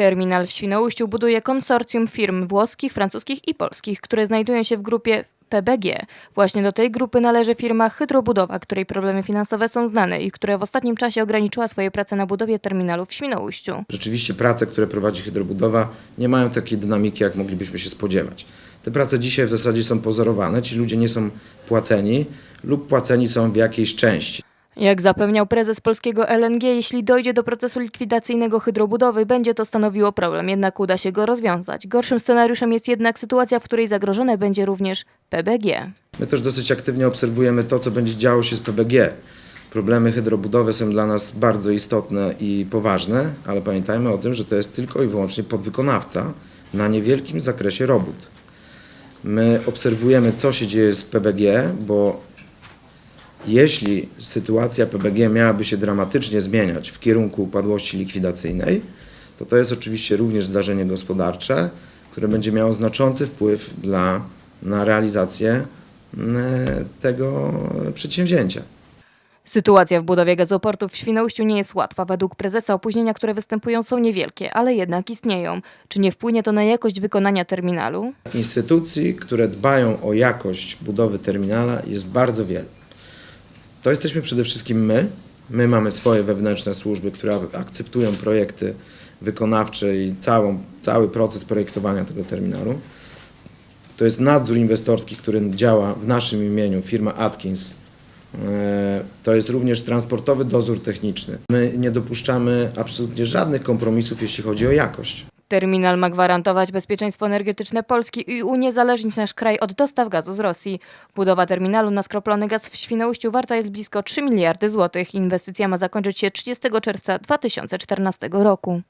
Terminal w Świnoujściu buduje konsorcjum firm włoskich, francuskich i polskich, które znajdują się w grupie PBG. Właśnie do tej grupy należy firma Hydrobudowa, której problemy finansowe są znane i która w ostatnim czasie ograniczyła swoje prace na budowie terminalu w Świnoujściu. Rzeczywiście prace, które prowadzi hydrobudowa, nie mają takiej dynamiki, jak moglibyśmy się spodziewać. Te prace dzisiaj w zasadzie są pozorowane, ci ludzie nie są płaceni lub płaceni są w jakiejś części. Jak zapewniał prezes polskiego LNG, jeśli dojdzie do procesu likwidacyjnego hydrobudowy, będzie to stanowiło problem, jednak uda się go rozwiązać. Gorszym scenariuszem jest jednak sytuacja, w której zagrożone będzie również PBG. My też dosyć aktywnie obserwujemy to, co będzie działo się z PBG. Problemy hydrobudowy są dla nas bardzo istotne i poważne, ale pamiętajmy o tym, że to jest tylko i wyłącznie podwykonawca na niewielkim zakresie robót. My obserwujemy, co się dzieje z PBG, bo jeśli sytuacja PBG miałaby się dramatycznie zmieniać w kierunku upadłości likwidacyjnej, to to jest oczywiście również zdarzenie gospodarcze, które będzie miało znaczący wpływ dla, na realizację mm, tego przedsięwzięcia. Sytuacja w budowie gazoportu w Świnoujściu nie jest łatwa. Według prezesa opóźnienia, które występują są niewielkie, ale jednak istnieją. Czy nie wpłynie to na jakość wykonania terminalu? Instytucji, które dbają o jakość budowy terminala jest bardzo wiele. To jesteśmy przede wszystkim my. My mamy swoje wewnętrzne służby, które akceptują projekty wykonawcze i całą, cały proces projektowania tego terminalu. To jest nadzór inwestorski, który działa w naszym imieniu, firma Atkins. E, To jest również transportowy dozór techniczny. My nie dopuszczamy absolutnie żadnych kompromisów, jeśli chodzi o jakość. Terminal ma gwarantować bezpieczeństwo energetyczne Polski i uniezależnić nasz kraj od dostaw gazu z Rosji. Budowa terminalu na skroplony gaz w Świnoujściu warta jest blisko 3 miliardy złotych. Inwestycja ma zakończyć się 30 czerwca 2014 roku.